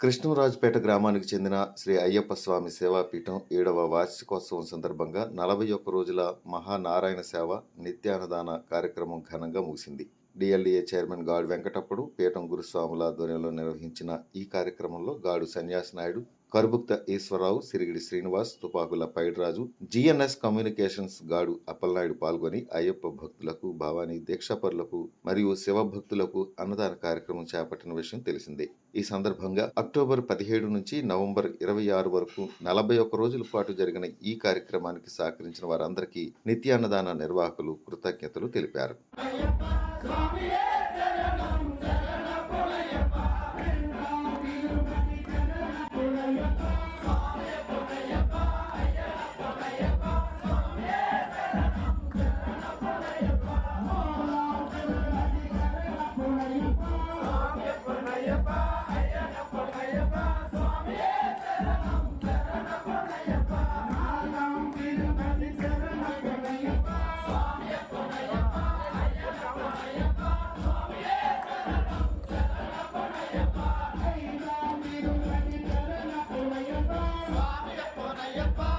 కృష్ణరాజపేట గ్రామానికి చెందిన శ్రీ అయ్యప్ప స్వామి సేవాపీఠం ఏడవ వార్షికోత్సవం సందర్భంగా నలభై ఒక్క రోజుల మహానారాయణ సేవ నిత్యాన్నదాన కార్యక్రమం ఘనంగా ముగిసింది. డిఎల్డిఏ చైర్మన్ గాడు వెంకటప్పుడు పీఠం గురుస్వాముల ఆధ్వర్యంలో నిర్వహించిన ఈ కార్యక్రమంలో గాడు సన్యాసి నాయుడు కరుబుక్త ఈశ్వరరావు సిరిగిడి శ్రీనివాస్ తుపాకుల పైడిరాజు జిఎన్ఎస్ కమ్యూనికేషన్స్ గాడు అప్పలనాయుడు పాల్గొని అయ్యప్ప భక్తులకు భవానీ దీక్షాపరులకు మరియు శివ భక్తులకు అన్నదాన కార్యక్రమం చేపట్టిన విషయం తెలిసిందే. ఈ సందర్భంగా అక్టోబర్ పదిహేడు నుంచి నవంబర్ ఇరవై ఆరు వరకు నలభై ఒక్క రోజుల పాటు జరిగిన ఈ కార్యక్రమానికి సహకరించిన వారందరికీ నిత్యాన్నదాన నిర్వాహకులు కృతజ్ఞతలు తెలిపారు. ayappa